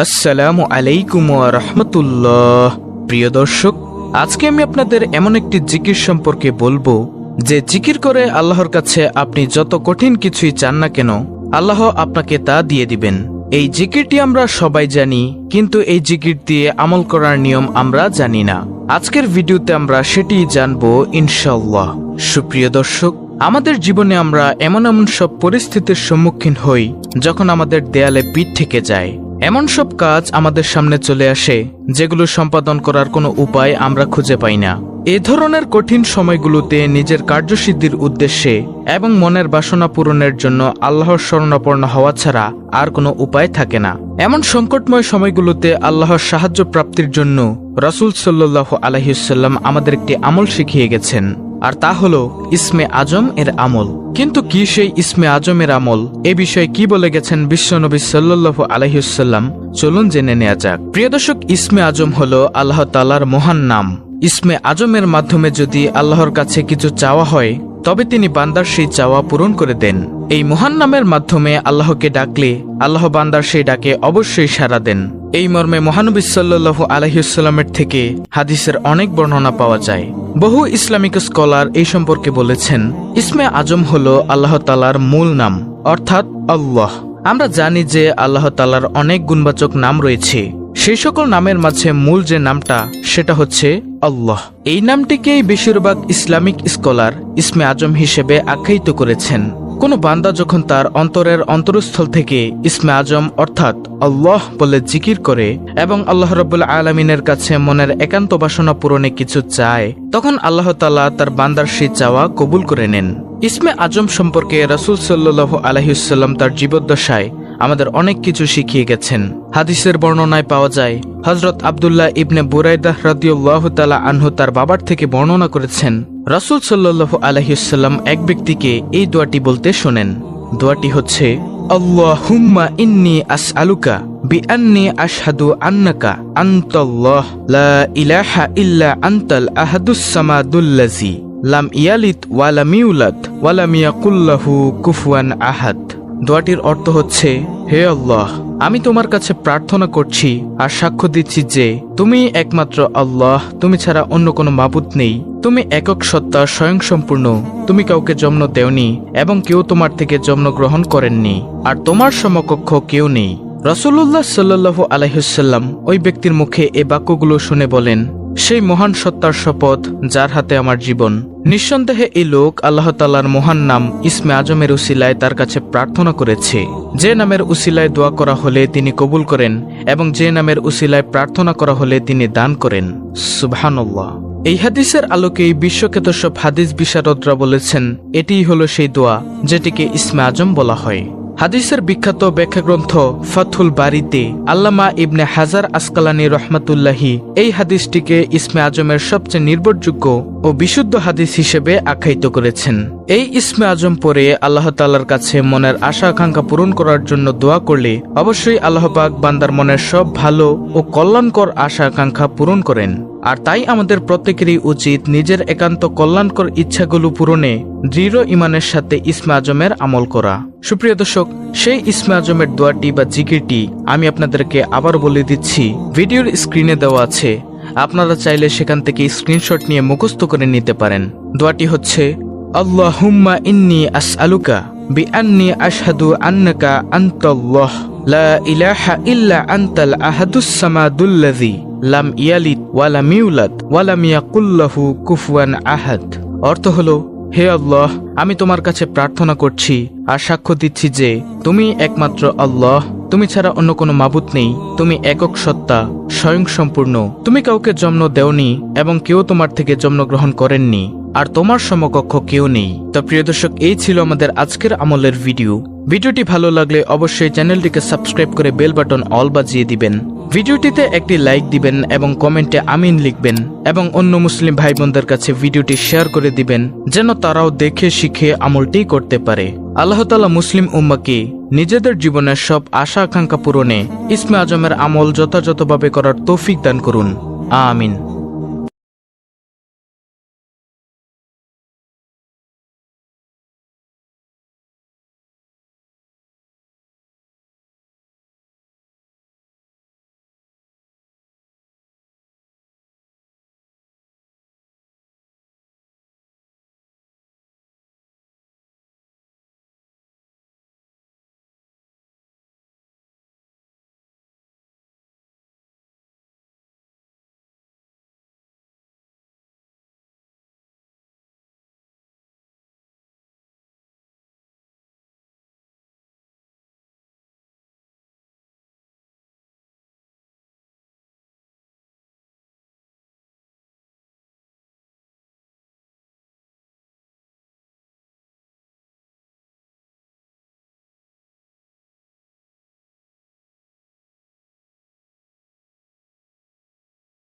আসসালামু আলাইকুম রহমতুল্লাহ। প্রিয় দর্শক, আজকে আমি আপনাদের এমন একটি জিকির সম্পর্কে বলব, যে জিকির করে আল্লাহর কাছে আপনি যত কঠিন কিছুই চান না কেন, আল্লাহ আপনাকে তা দিয়ে দিবেন। এই জিকিরটি আমরা সবাই জানি, কিন্তু এই জিকির দিয়ে আমল করার নিয়ম আমরা জানি না। আজকের ভিডিওতে আমরা সেটিই জানব ইনশাল্লাহ সুপ্রিয় দর্শক, আমাদের জীবনে আমরা এমন এমন সব পরিস্থিতির সম্মুখীন হই, যখন আমাদের দেয়ালে পিঠ থেকে যায়। এমন সব কাজ আমাদের সামনে চলে আসে, যেগুলো সম্পাদন করার কোনো উপায় আমরা খুঁজে পাই না। এ ধরনের কঠিন সময়গুলোতে নিজের কার্যসিদ্ধির উদ্দেশ্যে এবং মনের বাসনা পূরণের জন্য আল্লাহর শরণাপন্ন হওয়া ছাড়া আর কোনো উপায় থাকে না। এমন সংকটময় সময়গুলোতে আল্লাহর সাহায্য প্রাপ্তির জন্য রসুল সাল্লাহ আলহিসাল্লাম আমাদের একটি আমল শিখিয়ে গেছেন। আর তা হলো, ইসমে আজম এর আমল। কিন্তু কি সেই ইসমে আজমের আমল? এ বিষয়ে কি বলে গেছেন বিশ্বনবী সাল্লাহ আলহিউসাল্লাম চলুন জেনে নেওয়া যাক। প্রিয় দর্শক, ইসমে আজম হলো আল্লাহ তালার মহান নাম। ইসমে আজমের মাধ্যমে যদি আল্লাহর কাছে কিছু চাওয়া হয়, তবে তিনি বান্দার সেই চাওয়া পূরণ করে দেন। এই মহান নামের মাধ্যমে আল্লাহকে ডাকলে আল্লাহ বান্দার সেই ডাকে অবশ্যই সাড়া দেন। এই মর্মে মহানবী সাল্লু আলহিউসাল্লামের থেকে হাদিসের অনেক বর্ণনা পাওয়া যায়। বহু ইসলামিক স্কলার এই সম্পর্কে বলেছেন, ইসমে আজম হল আল্লাহ তালার মূল নাম, অর্থাৎ আল্লাহ। আমরা জানি যে আল্লাহ তালার অনেক গুণবাচক নাম রয়েছে। সেই সকল নামের মাঝে মূল যে নামটা, সেটা হচ্ছে আল্লাহ। এই নামটিকেই বেশিরভাগ ইসলামিক স্কলার ইসমে আজম হিসেবে আখ্যায়িত করেছেন। কোনো বান্দা যখন তার অন্তরের অন্তরস্থল থেকে ইসমে আজম অর্থাৎ আল্লাহ বলে জিকির করে এবং আল্লাহ রবুল্লা আলমিনের কাছে মনের একান্ত বাসনা পূরণে কিছু চায়, তখন আল্লাহ তালা তার বান্দার সেই চাওয়া কবুল করে নেন। ইসমে আজম সম্পর্কে রাসুল সাল্লু আলহিউসাল্লাম তার জীবদ্দশায় আমাদের অনেক কিছু শিখিয়ে গেছেন। হাদিসের বর্ণনায় পাওয়া যায় হজরত আবদুল্লাহ ইবনে বুরাইদাহ রাদিউল্লাহ তালা আনহু তার বাবার থেকে বর্ণনা করেছেন, রাসুল সাল্লাহ আলহিউসাল্লাম এক ব্যক্তিকে এই দোয়াটি বলতে শোনেন। দোয়াটি হচ্ছে ইন্নি লা ইলাহা লাম আহাদ। দোয়াটির অর্থ হচ্ছে, হে আল্লাহ, আমি তোমার কাছে প্রার্থনা করছি আর সাক্ষ্য দিচ্ছি যে তুমি একমাত্র আল্লাহ, তুমি ছাড়া অন্য কোনো মাবুদ নেই। তুমি একক সত্তা স্বয়ংসম্পূর্ণ। তুমি কাউকে জন্ম দেওনি এবং কেউ তোমার থেকে জন্ম গ্রহণ করেননি। আর তোমার সমকক্ষ কেউ নেই। রসুল্লাহ সাল্লু আলহিসাল্লাম ওই ব্যক্তির মুখে এ বাক্যগুলো শুনে বলেন সেই মহান সত্তার শপথ যার হাতে আমার জীবন। নিঃসন্দেহে এই লোক আল্লাহ তাল্লার মহান নাম ইসমে আজমের উসিলায় তার কাছে প্রার্থনা করেছে। যে নামের উসিলায় দোয়া করা হলে তিনি কবুল করেন এবং যে নামের উসিলায় প্রার্থনা করা হলে তিনি দান করেন। সুবহানাল্লাহ। এই হাদিসের আলোকেই বিশ্বখ্যাত সব হাদিস বিশারদরা বলেছেন, এটিই হলো সেই দোয়া যেটিকে ইসমে আজম বলা হয়। হাদিসের বিখ্যাত ব্যাখ্যা গ্রন্থ ফাথুল বাড়িতে আল্লামা ইবনে হাজার আসকালানি রহমাতুল্লাহি এই হাদিসটিকে ইসমে আজমের সবচেয়ে নির্ভরযোগ্য ও বিশুদ্ধ হাদিস হিসেবে আখ্যায়িত করেছেন। এই ইসমে আজম পরে আল্লাহ তাল্লার কাছে মনের আশা আকাঙ্ক্ষা পূরণ করার জন্য দোয়া করলে অবশ্যই আল্লাহ পাক বান্দার মনের সব ভালো ও কল্যাণকর আশা আকাঙ্ক্ষা পূরণ করেন। আর তাই আমাদের প্রত্যেকেরই উচিত নিজের একান্ত কল্যাণকর ইচ্ছাগুলো পূরণে দৃঢ় ইমানের সাথে ইসমে আজমের আমল করা। সুপ্রিয় দর্শক, সেই ইসমে আজমের দোয়াটি বা জিকিরটি আমি আপনাদেরকে আবার বলে দিচ্ছি, ভিডিওর স্ক্রিনে দেওয়া আছে। আপনারা চাইলে সেখান থেকে স্ক্রিনশট নিয়ে মুখস্থ করে নিতে পারেন। দোয়াটি হচ্ছে আল্লাহুম্মা ইন্নি আসআলুকা বিআন্নি আশহাদু আন্নাকা আনতাল্লাহ লা ইলাহা ইল্লা আনতাল আহাদুস সামাদুল্লাযী লাম ইয়ালিদ ওয়ালাম ইউলাদ ওয়ালাম ইয়াকুল্লাহু কুফুয়ান আহাদ অর্থ হলো, হে আল্লাহ, আমি তোমার কাছে প্রার্থনা করছি আর সাক্ষ্য দিচ্ছি যে তুমি একমাত্র আল্লাহ। তুমি ছাড়া অন্য কোনো মাবুত নেই, তুমি একক সত্তা, স্বয়ং সম্পূর্ণ। তুমি কাউকে জন্ম দেওনি এবং কেউ তোমার থেকে জন্মগ্রহণ করেননি, আর তোমার সমকক্ষ কেউ নেই। তো প্রিয় দর্শক, এই ছিল আমাদের আজকের আমলের ভিডিও। ভিডিওটি ভালো লাগলে অবশ্যই চ্যানেলটিকে সাবস্ক্রাইব করে বেল বাটন অল বাজিয়ে দিবেন। ভিডিওটিতে একটি লাইক দিবেন এবং কমেন্টে আমিন লিখবেন এবং অন্য মুসলিম ভাই বোনদের কাছে ভিডিওটি শেয়ার করে দিবেন, যেন তারাও দেখে শিখে আমলটি করতে পারে। আল্লাহ তালা মুসলিম উম্মাকে নিজেদের জীবনের সব আশা আকাঙ্ক্ষা পূরণে ইসমে আজমের আমল যথাযথভাবে করার তৌফিক দান করুন। আমিন।